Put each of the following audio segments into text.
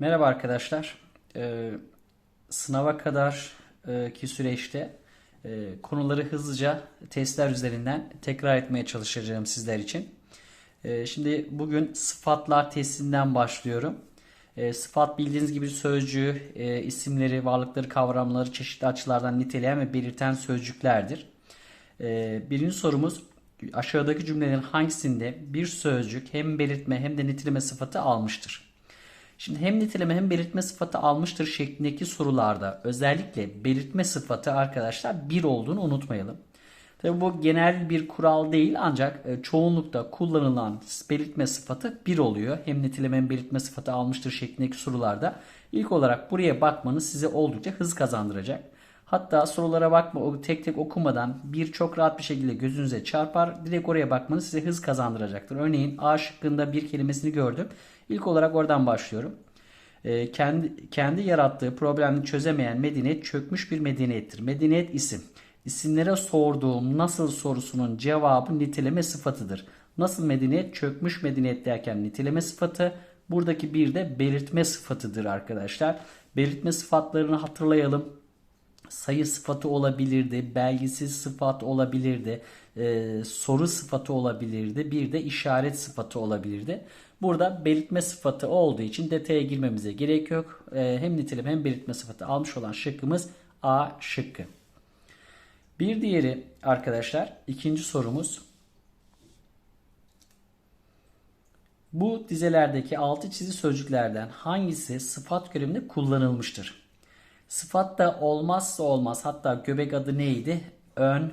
Merhaba arkadaşlar. Ee, sınava kadar e, ki süreçte e, konuları hızlıca testler üzerinden tekrar etmeye çalışacağım sizler için. E, şimdi bugün sıfatlar testinden başlıyorum. E, sıfat bildiğiniz gibi sözcüğü, e, isimleri, varlıkları, kavramları çeşitli açılardan niteleyen ve belirten sözcüklerdir. E, birinci sorumuz aşağıdaki cümlelerin hangisinde bir sözcük hem belirtme hem de niteleme sıfatı almıştır? Şimdi hem niteleme hem belirtme sıfatı almıştır şeklindeki sorularda özellikle belirtme sıfatı arkadaşlar bir olduğunu unutmayalım. Tabi bu genel bir kural değil ancak e, çoğunlukta kullanılan belirtme sıfatı bir oluyor. Hem niteleme hem belirtme sıfatı almıştır şeklindeki sorularda ilk olarak buraya bakmanız size oldukça hız kazandıracak. Hatta sorulara bakma tek tek okumadan bir çok rahat bir şekilde gözünüze çarpar. Direkt oraya bakmanız size hız kazandıracaktır. Örneğin A şıkkında bir kelimesini gördüm. İlk olarak oradan başlıyorum. Ee, kendi, kendi yarattığı problemini çözemeyen medeniyet çökmüş bir medeniyettir. Medeniyet isim. İsimlere sorduğum nasıl sorusunun cevabı niteleme sıfatıdır. Nasıl medeniyet? Çökmüş medeniyet derken niteleme sıfatı. Buradaki bir de belirtme sıfatıdır arkadaşlar. Belirtme sıfatlarını hatırlayalım sayı sıfatı olabilirdi, belgisiz sıfat olabilirdi, e, soru sıfatı olabilirdi, bir de işaret sıfatı olabilirdi. Burada belirtme sıfatı olduğu için detaya girmemize gerek yok. E, hem nitelim hem belirtme sıfatı almış olan şıkkımız A şıkkı. Bir diğeri arkadaşlar ikinci sorumuz. Bu dizelerdeki altı çizili sözcüklerden hangisi sıfat görevinde kullanılmıştır? Sıfat da olmazsa olmaz hatta göbek adı neydi? Ön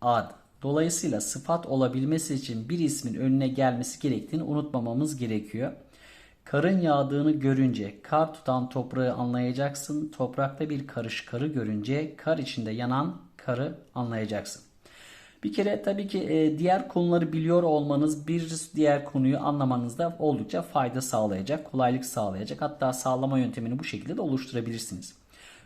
ad. Dolayısıyla sıfat olabilmesi için bir ismin önüne gelmesi gerektiğini unutmamamız gerekiyor. Karın yağdığını görünce kar tutan toprağı anlayacaksın. Toprakta bir karış karı görünce kar içinde yanan karı anlayacaksın. Bir kere tabii ki e, diğer konuları biliyor olmanız bir diğer konuyu anlamanızda oldukça fayda sağlayacak, kolaylık sağlayacak. Hatta sağlama yöntemini bu şekilde de oluşturabilirsiniz.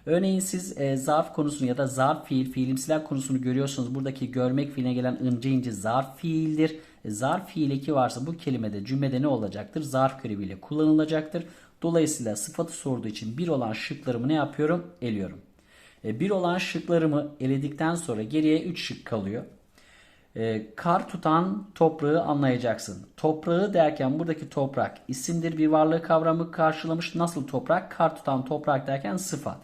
Örneğin siz e, zarf konusunu ya da zarf fiil, fiilimsiler konusunu görüyorsunuz. Buradaki görmek fiiline gelen ince ince zarf fiildir. E, zarf fiil eki varsa bu kelimede cümlede ne olacaktır? Zarf göreviyle kullanılacaktır. Dolayısıyla sıfatı sorduğu için bir olan şıklarımı ne yapıyorum? Eliyorum. E, bir olan şıklarımı eledikten sonra geriye 3 şık kalıyor. E, kar tutan toprağı anlayacaksın. Toprağı derken buradaki toprak isimdir bir varlığı kavramı karşılamış. Nasıl toprak? Kar tutan toprak derken sıfat.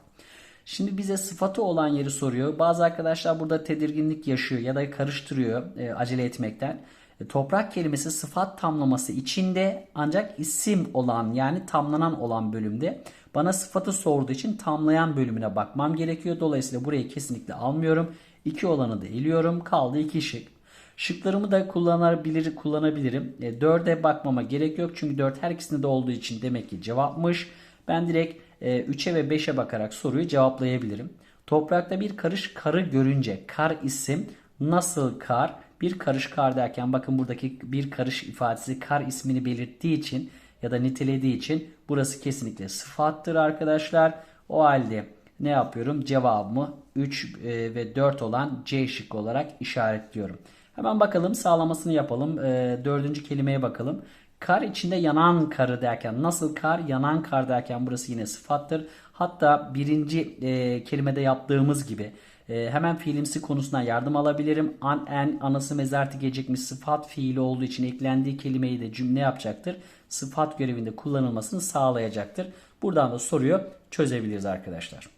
Şimdi bize sıfatı olan yeri soruyor. Bazı arkadaşlar burada tedirginlik yaşıyor ya da karıştırıyor e, acele etmekten. E, toprak kelimesi sıfat tamlaması içinde ancak isim olan yani tamlanan olan bölümde. Bana sıfatı sorduğu için tamlayan bölümüne bakmam gerekiyor. Dolayısıyla burayı kesinlikle almıyorum. İki olanı da eliyorum. Kaldı iki şık. Şıklarımı da kullanabilir, kullanabilirim. E, 4'e bakmama gerek yok. Çünkü 4 her ikisinde de olduğu için demek ki cevapmış. Ben direkt 3'e ve 5'e bakarak soruyu cevaplayabilirim. Toprakta bir karış karı görünce kar isim nasıl kar? Bir karış kar derken bakın buradaki bir karış ifadesi kar ismini belirttiği için ya da nitelediği için burası kesinlikle sıfattır arkadaşlar. O halde ne yapıyorum? Cevabımı 3 e, ve 4 olan C şık olarak işaretliyorum. Hemen bakalım sağlamasını yapalım. E, dördüncü kelimeye bakalım. Kar içinde yanan karı derken nasıl kar? Yanan kar derken burası yine sıfattır. Hatta birinci e, kelimede yaptığımız gibi e, hemen fiilimsi konusundan yardım alabilirim. An, en, anası mezartı gecikmiş sıfat fiili olduğu için eklendiği kelimeyi de cümle yapacaktır. Sıfat görevinde kullanılmasını sağlayacaktır. Buradan da soruyu çözebiliriz arkadaşlar.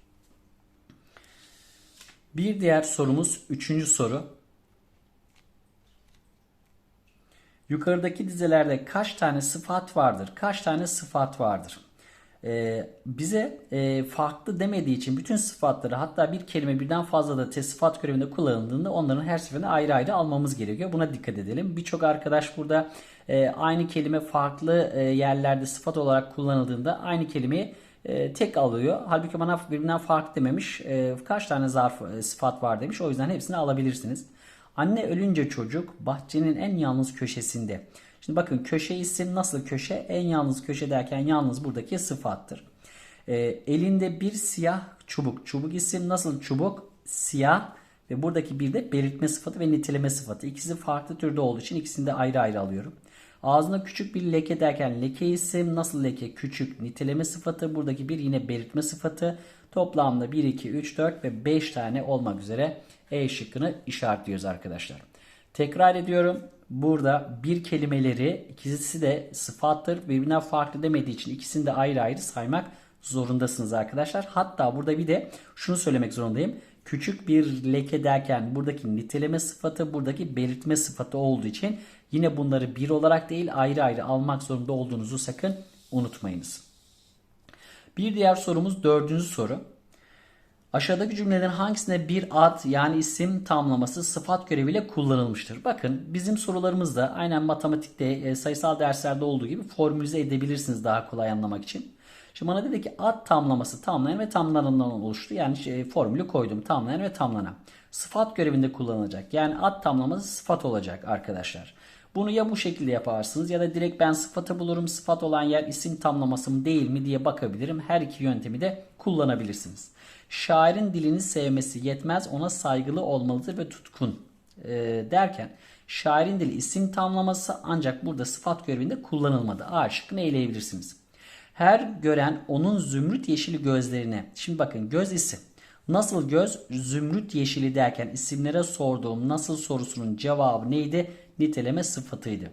Bir diğer sorumuz üçüncü soru. Yukarıdaki dizelerde kaç tane sıfat vardır? Kaç tane sıfat vardır? Ee, bize e, farklı demediği için bütün sıfatları hatta bir kelime birden fazla da tesifat görevinde kullanıldığında onların her seferinde ayrı ayrı almamız gerekiyor. Buna dikkat edelim. Birçok arkadaş burada e, aynı kelime farklı e, yerlerde sıfat olarak kullanıldığında aynı kelimeyi e, tek alıyor. Halbuki bana birbirinden farklı dememiş. E, kaç tane zarf e, sıfat var demiş. O yüzden hepsini alabilirsiniz. Anne ölünce çocuk bahçenin en yalnız köşesinde. Şimdi bakın köşe isim nasıl köşe? En yalnız köşe derken yalnız buradaki sıfattır. E, elinde bir siyah çubuk. Çubuk isim nasıl çubuk? Siyah ve buradaki bir de belirtme sıfatı ve niteleme sıfatı. İkisi farklı türde olduğu için ikisini de ayrı ayrı alıyorum. Ağzına küçük bir leke derken leke isim nasıl leke küçük niteleme sıfatı buradaki bir yine belirtme sıfatı toplamda 1 2 3 4 ve 5 tane olmak üzere E şıkkını işaretliyoruz arkadaşlar. Tekrar ediyorum. Burada bir kelimeleri ikisi de sıfattır. Birbirinden farklı demediği için ikisini de ayrı ayrı saymak zorundasınız arkadaşlar. Hatta burada bir de şunu söylemek zorundayım. Küçük bir leke derken buradaki niteleme sıfatı buradaki belirtme sıfatı olduğu için yine bunları bir olarak değil ayrı ayrı almak zorunda olduğunuzu sakın unutmayınız. Bir diğer sorumuz dördüncü soru. Aşağıdaki cümlelerin hangisinde bir ad yani isim tamlaması sıfat göreviyle kullanılmıştır? Bakın bizim sorularımızda aynen matematikte e, sayısal derslerde olduğu gibi formülize edebilirsiniz daha kolay anlamak için. Şimdi bana dedi ki ad tamlaması tamlayan ve tamlanandan oluştu. Yani şey, formülü koydum tamlayan ve tamlanan. Sıfat görevinde kullanılacak. Yani ad tamlaması sıfat olacak arkadaşlar. Bunu ya bu şekilde yaparsınız ya da direkt ben sıfatı bulurum. Sıfat olan yer isim tamlaması mı değil mi diye bakabilirim. Her iki yöntemi de kullanabilirsiniz. Şairin dilini sevmesi yetmez ona saygılı olmalıdır ve tutkun e, derken şairin dili isim tamlaması ancak burada sıfat görevinde kullanılmadı. A şıkkını eleyebilirsiniz. Her gören onun zümrüt yeşili gözlerine. Şimdi bakın göz isim. Nasıl göz zümrüt yeşili derken isimlere sorduğum nasıl sorusunun cevabı neydi? Niteleme sıfatıydı.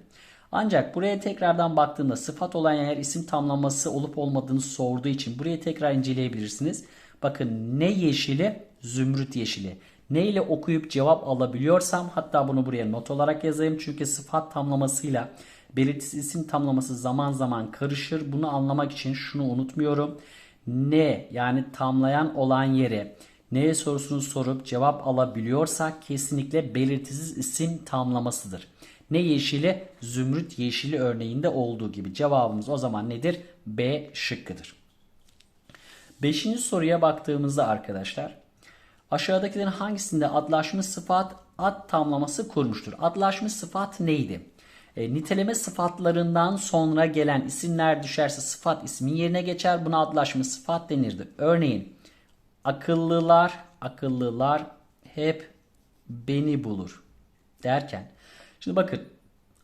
Ancak buraya tekrardan baktığımda sıfat olan yer isim tamlaması olup olmadığını sorduğu için burayı tekrar inceleyebilirsiniz. Bakın ne yeşili? Zümrüt yeşili. Ne ile okuyup cevap alabiliyorsam hatta bunu buraya not olarak yazayım. Çünkü sıfat tamlamasıyla belirtisi isim tamlaması zaman zaman karışır. Bunu anlamak için şunu unutmuyorum. Ne yani tamlayan olan yere neye sorusunu sorup cevap alabiliyorsak kesinlikle belirtisiz isim tamlamasıdır. Ne yeşili? Zümrüt yeşili örneğinde olduğu gibi. Cevabımız o zaman nedir? B şıkkıdır. Beşinci soruya baktığımızda arkadaşlar aşağıdakilerin hangisinde adlaşmış sıfat ad tamlaması kurmuştur? Adlaşmış sıfat neydi? E, niteleme sıfatlarından sonra gelen isimler düşerse sıfat ismin yerine geçer. Buna adlaşmış sıfat denirdi. Örneğin akıllılar, akıllılar hep beni bulur derken. Şimdi bakın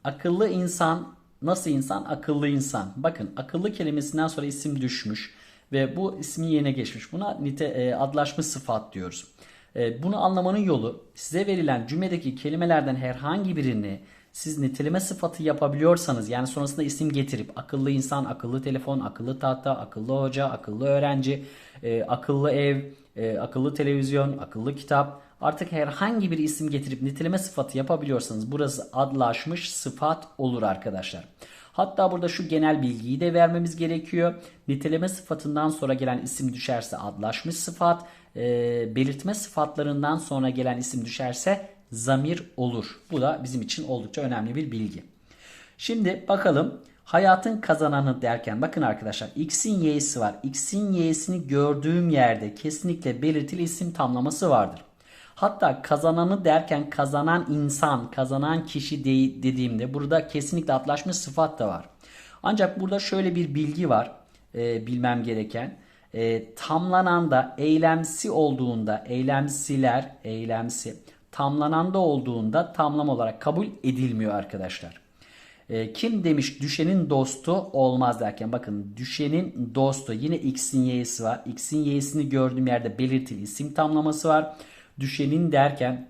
akıllı insan nasıl insan? Akıllı insan. Bakın akıllı kelimesinden sonra isim düşmüş ve bu ismin yerine geçmiş. Buna nite, e, adlaşmış sıfat diyoruz. E, bunu anlamanın yolu size verilen cümledeki kelimelerden herhangi birini siz niteleme sıfatı yapabiliyorsanız yani sonrasında isim getirip akıllı insan, akıllı telefon, akıllı tahta, akıllı hoca, akıllı öğrenci, e, akıllı ev, e, akıllı televizyon, akıllı kitap artık herhangi bir isim getirip niteleme sıfatı yapabiliyorsanız burası adlaşmış sıfat olur arkadaşlar. Hatta burada şu genel bilgiyi de vermemiz gerekiyor. Niteleme sıfatından sonra gelen isim düşerse adlaşmış sıfat, e, belirtme sıfatlarından sonra gelen isim düşerse zamir olur. Bu da bizim için oldukça önemli bir bilgi. Şimdi bakalım hayatın kazananı derken bakın arkadaşlar x'in y'si var. x'in y'sini gördüğüm yerde kesinlikle belirtili isim tamlaması vardır. Hatta kazananı derken kazanan insan, kazanan kişi de dediğimde burada kesinlikle atlaşmış sıfat da var. Ancak burada şöyle bir bilgi var e, bilmem gereken. E, tamlanan da eylemsi olduğunda eylemsiler, eylemsi tamlananda olduğunda tamlam olarak kabul edilmiyor arkadaşlar. E, kim demiş düşenin dostu olmaz derken bakın düşenin dostu yine x'in y'si var. x'in y'sini gördüğüm yerde belirtili isim tamlaması var. Düşenin derken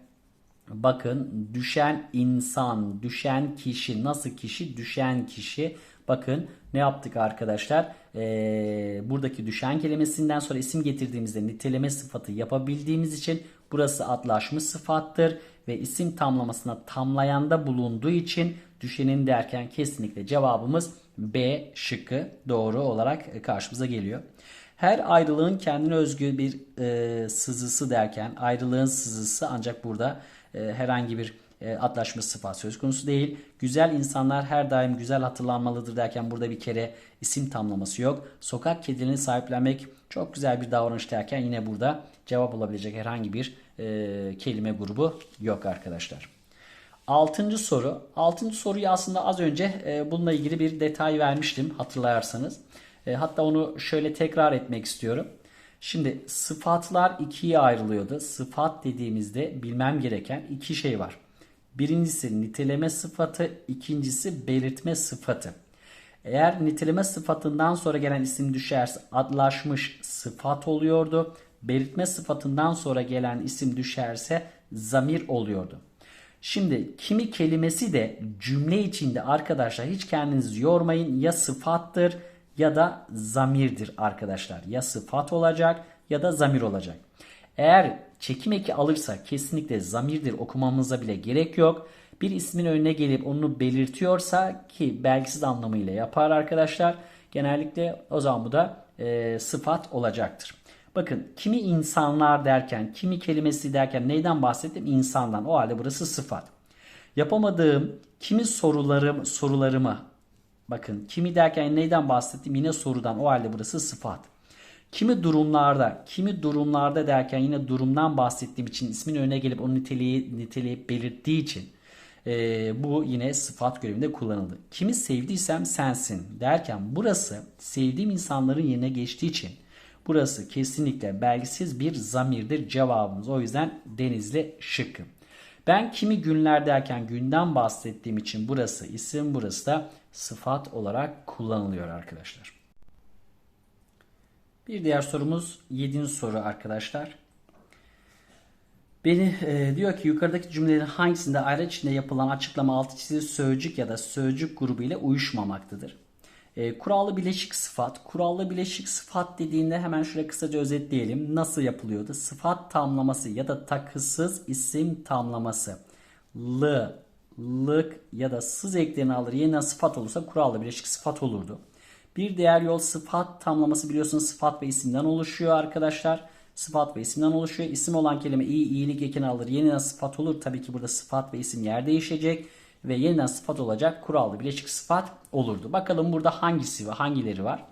bakın düşen insan, düşen kişi nasıl kişi? Düşen kişi. Bakın ne yaptık arkadaşlar? Ee, buradaki düşen kelimesinden sonra isim getirdiğimizde niteleme sıfatı yapabildiğimiz için burası adlaşmış sıfattır ve isim tamlamasına tamlayanda bulunduğu için düşenin derken kesinlikle cevabımız B şıkkı doğru olarak karşımıza geliyor. Her ayrılığın kendine özgü bir e, sızısı derken ayrılığın sızısı ancak burada e, herhangi bir e, sıfat söz konusu değil. Güzel insanlar her daim güzel hatırlanmalıdır derken burada bir kere isim tamlaması yok. Sokak kedilerini sahiplenmek çok güzel bir davranış derken yine burada cevap olabilecek herhangi bir e, kelime grubu yok arkadaşlar. Altıncı soru. Altıncı soruyu aslında az önce e, bununla ilgili bir detay vermiştim hatırlarsanız. E, hatta onu şöyle tekrar etmek istiyorum. Şimdi sıfatlar ikiye ayrılıyordu. Sıfat dediğimizde bilmem gereken iki şey var. Birincisi niteleme sıfatı, ikincisi belirtme sıfatı. Eğer niteleme sıfatından sonra gelen isim düşerse adlaşmış sıfat oluyordu. Belirtme sıfatından sonra gelen isim düşerse zamir oluyordu. Şimdi kimi kelimesi de cümle içinde arkadaşlar hiç kendinizi yormayın ya sıfattır ya da zamirdir arkadaşlar. Ya sıfat olacak ya da zamir olacak. Eğer çekim eki alırsa kesinlikle zamirdir okumamıza bile gerek yok. Bir ismin önüne gelip onu belirtiyorsa ki belgisiz anlamıyla yapar arkadaşlar. Genellikle o zaman bu da e, sıfat olacaktır. Bakın kimi insanlar derken, kimi kelimesi derken neyden bahsettim? İnsandan. O halde burası sıfat. Yapamadığım kimi sorularım sorularımı bakın kimi derken neyden bahsettim? Yine sorudan. O halde burası sıfat. Kimi durumlarda, kimi durumlarda derken yine durumdan bahsettiğim için ismin önüne gelip onu niteliği, niteleyip belirttiği için e, bu yine sıfat görevinde kullanıldı. Kimi sevdiysem sensin derken burası sevdiğim insanların yerine geçtiği için burası kesinlikle belgisiz bir zamirdir cevabımız. O yüzden denizli şıkkı. Ben kimi günler derken günden bahsettiğim için burası isim burası da sıfat olarak kullanılıyor arkadaşlar. Bir diğer sorumuz 7. soru arkadaşlar. Beni e, diyor ki yukarıdaki cümlelerin hangisinde ayrı içinde yapılan açıklama altı çizili sözcük ya da sözcük grubu ile uyuşmamaktadır? E, kurallı bileşik sıfat. Kurallı bileşik sıfat dediğinde hemen şuraya kısaca özetleyelim. Nasıl yapılıyordu? Sıfat tamlaması ya da takısız isim tamlaması. L, lık ya da sız eklerini alır yeniden sıfat olursa kurallı bileşik sıfat olurdu. Bir diğer yol sıfat tamlaması biliyorsunuz sıfat ve isimden oluşuyor arkadaşlar. Sıfat ve isimden oluşuyor. İsim olan kelime iyi, iyilik ekini alır. Yeniden sıfat olur. Tabii ki burada sıfat ve isim yer değişecek. Ve yeniden sıfat olacak. Kurallı bileşik sıfat olurdu. Bakalım burada hangisi var, hangileri var?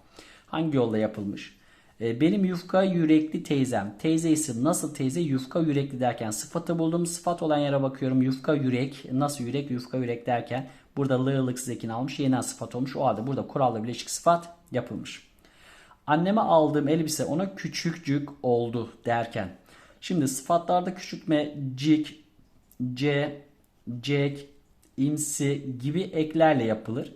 Hangi yolla yapılmış? Ee, benim yufka yürekli teyzem. Teyze isim nasıl teyze? Yufka yürekli derken sıfatı buldum. Sıfat olan yere bakıyorum. Yufka yürek. Nasıl yürek? Yufka yürek derken burada lığlıksız ekini almış. Yeniden sıfat olmuş. O halde burada kurallı bileşik sıfat yapılmış. Anneme aldığım elbise ona küçükcük oldu derken. Şimdi sıfatlarda küçültme cik, c, cek, imsi gibi eklerle yapılır.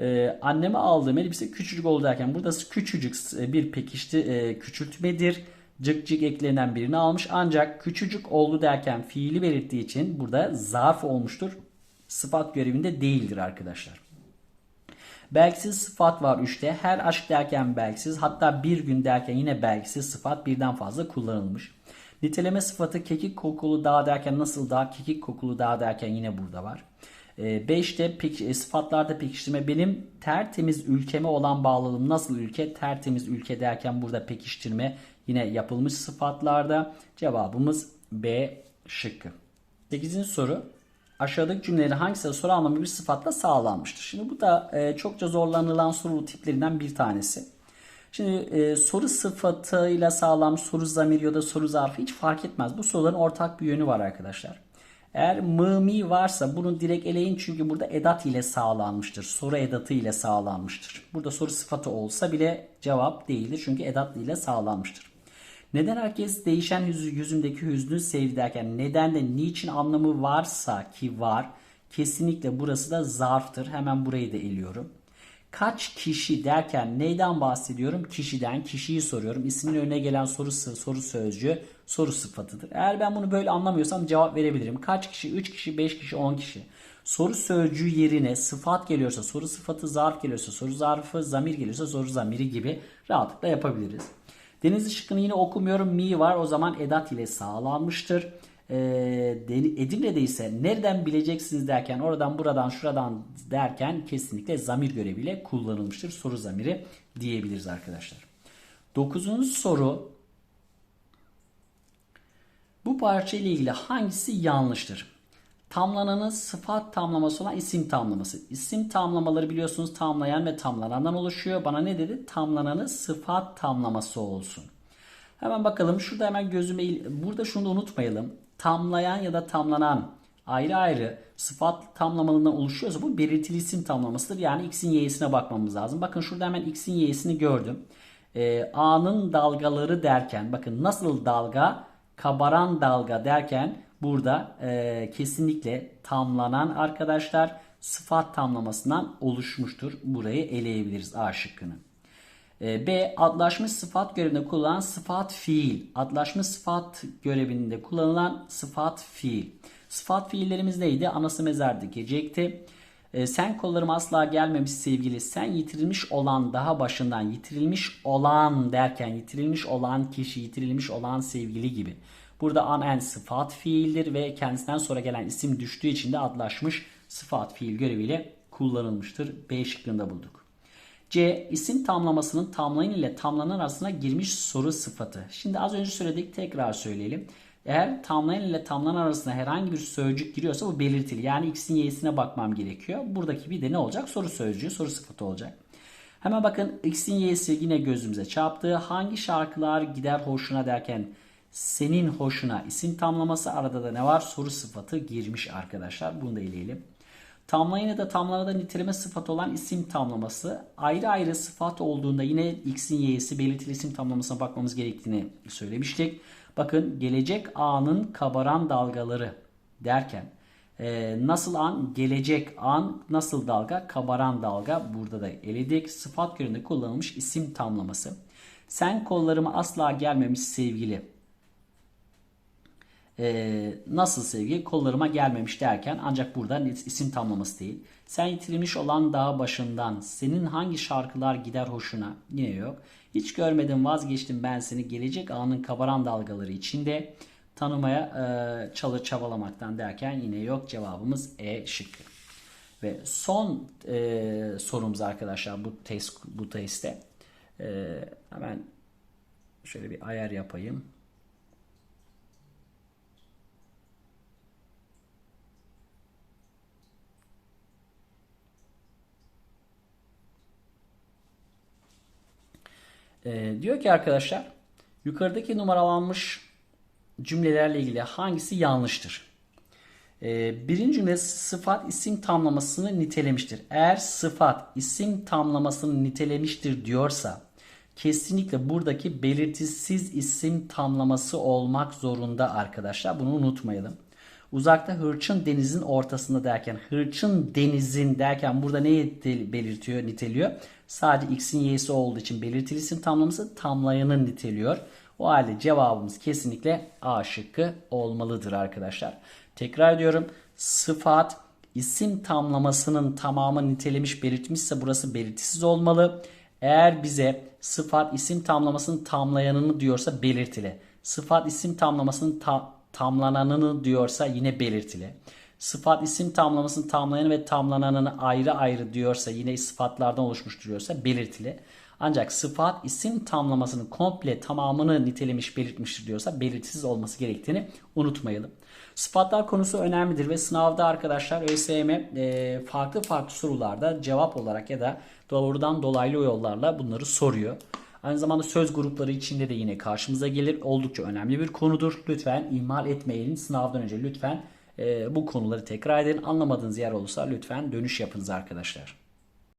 Ee, anneme aldığım elbise küçücük oldu derken burada küçücük bir pekişti e, küçültmedir. Cık cık eklenen birini almış ancak küçücük oldu derken fiili belirttiği için burada zarf olmuştur. Sıfat görevinde değildir arkadaşlar. Belgisiz sıfat var 3'te. Her aşk derken belgisiz hatta bir gün derken yine belgisiz sıfat birden fazla kullanılmış. Niteleme sıfatı kekik kokulu dağ derken nasıl dağ, kekik kokulu dağ derken yine burada var. 5'te ee, pek, e, sıfatlarda pekiştirme benim tertemiz ülkeme olan bağlılığım nasıl ülke? Tertemiz ülke derken burada pekiştirme yine yapılmış sıfatlarda. Cevabımız B şıkkı. 8. soru. Aşağıdaki cümleleri hangisi soru anlamı bir sıfatla sağlanmıştır? Şimdi bu da e, çokça zorlanılan soru tiplerinden bir tanesi. Şimdi e, soru sıfatıyla sağlanmış soru zamiri ya da soru zarfı hiç fark etmez. Bu soruların ortak bir yönü var arkadaşlar. Eğer mı varsa bunu direkt eleyin çünkü burada edat ile sağlanmıştır. Soru edatı ile sağlanmıştır. Burada soru sıfatı olsa bile cevap değildir çünkü edat ile sağlanmıştır. Neden herkes değişen yüzündeki hüznü sevdi derken neden de niçin anlamı varsa ki var kesinlikle burası da zarftır. Hemen burayı da eliyorum. Kaç kişi derken neyden bahsediyorum? Kişiden kişiyi soruyorum. İsmin önüne gelen soru soru sözcüğü soru sıfatıdır. Eğer ben bunu böyle anlamıyorsam cevap verebilirim. Kaç kişi? 3 kişi, 5 kişi, 10 kişi. Soru sözcüğü yerine sıfat geliyorsa, soru sıfatı zarf geliyorsa, soru zarfı zamir geliyorsa soru zamiri gibi rahatlıkla yapabiliriz. Denizli şıkkını yine okumuyorum. Mi var o zaman edat ile sağlanmıştır. Ee, Edirne'de ise nereden bileceksiniz derken oradan buradan şuradan derken kesinlikle zamir göreviyle kullanılmıştır. Soru zamiri diyebiliriz arkadaşlar. Dokuzuncu soru bu parça ile ilgili hangisi yanlıştır? Tamlananın sıfat tamlaması olan isim tamlaması. İsim tamlamaları biliyorsunuz tamlayan ve tamlanandan oluşuyor. Bana ne dedi? Tamlananın sıfat tamlaması olsun. Hemen bakalım. Şurada hemen gözüme... Burada şunu da unutmayalım. Tamlayan ya da tamlanan ayrı ayrı sıfat tamlamalarından oluşuyorsa bu belirtili isim tamlamasıdır. Yani x'in y'sine bakmamız lazım. Bakın şurada hemen x'in y'sini gördüm. Ee, A'nın dalgaları derken bakın nasıl dalga? kabaran dalga derken burada e, kesinlikle tamlanan arkadaşlar sıfat tamlamasından oluşmuştur. Burayı eleyebiliriz A şıkkını. E, B. Adlaşmış sıfat görevinde kullanılan sıfat fiil. Adlaşmış sıfat görevinde kullanılan sıfat fiil. Sıfat fiillerimiz neydi? Anası mezar dikecekti. E, sen kollarım asla gelmemiş sevgili. Sen yitirilmiş olan daha başından yitirilmiş olan derken yitirilmiş olan kişi, yitirilmiş olan sevgili gibi. Burada an en sıfat fiildir ve kendisinden sonra gelen isim düştüğü için de adlaşmış sıfat fiil göreviyle kullanılmıştır. B şıkkında bulduk. C. isim tamlamasının tamlayın ile tamlanan arasına girmiş soru sıfatı. Şimdi az önce söyledik tekrar söyleyelim. Eğer tamlayan ile tamlanan arasına herhangi bir sözcük giriyorsa bu belirtili. Yani x'in y'sine bakmam gerekiyor. Buradaki bir de ne olacak? Soru sözcüğü, soru sıfatı olacak. Hemen bakın x'in y'si yine gözümüze çarptı. Hangi şarkılar gider hoşuna derken senin hoşuna isim tamlaması arada da ne var? Soru sıfatı girmiş arkadaşlar. Bunu da eleyelim. Tamlayan ya da tamlanada niteleme sıfatı olan isim tamlaması ayrı ayrı sıfat olduğunda yine x'in y'si belirtili isim tamlamasına bakmamız gerektiğini söylemiştik. Bakın gelecek anın kabaran dalgaları derken e, nasıl an gelecek an nasıl dalga kabaran dalga burada da eledik. Sıfat göründe kullanılmış isim tamlaması. Sen kollarıma asla gelmemiş sevgili. E, nasıl sevgi kollarıma gelmemiş derken ancak burada isim tamlaması değil. Sen yitirilmiş olan dağ başından senin hangi şarkılar gider hoşuna yine yok. Hiç görmedim vazgeçtim ben seni gelecek anın kabaran dalgaları içinde tanımaya e, çalı çabalamaktan derken yine yok cevabımız E şıkkı. Ve son e, sorumuz arkadaşlar bu test bu testte e, hemen şöyle bir ayar yapayım. Ee, diyor ki arkadaşlar yukarıdaki numaralanmış cümlelerle ilgili hangisi yanlıştır? Ee, birinci cümle sıfat isim tamlamasını nitelemiştir. Eğer sıfat isim tamlamasını nitelemiştir diyorsa kesinlikle buradaki belirtisiz isim tamlaması olmak zorunda arkadaşlar. Bunu unutmayalım. Uzakta hırçın denizin ortasında derken hırçın denizin derken burada neyi belirtiyor, niteliyor? Sadece x'in y'si olduğu için belirtili isim tamlaması tamlayanın niteliyor. O halde cevabımız kesinlikle A şıkkı olmalıdır arkadaşlar. Tekrar ediyorum. Sıfat isim tamlamasının tamamı nitelemiş belirtmişse burası belirtisiz olmalı. Eğer bize sıfat isim tamlamasının tamlayanını diyorsa belirtili. Sıfat isim tamlamasının ta tamlananını diyorsa yine belirtili. Sıfat isim tamlamasını tamlayanı ve tamlananını ayrı ayrı diyorsa yine sıfatlardan oluşmuş diyorsa belirtili. Ancak sıfat isim tamlamasının komple tamamını nitelemiş belirtmiştir diyorsa belirtisiz olması gerektiğini unutmayalım. Sıfatlar konusu önemlidir ve sınavda arkadaşlar ÖSYM e, farklı farklı sorularda cevap olarak ya da doğrudan dolaylı yollarla bunları soruyor. Aynı zamanda söz grupları içinde de yine karşımıza gelir. Oldukça önemli bir konudur. Lütfen ihmal etmeyin. Sınavdan önce lütfen bu konuları tekrar edin. Anlamadığınız yer olursa lütfen dönüş yapınız arkadaşlar.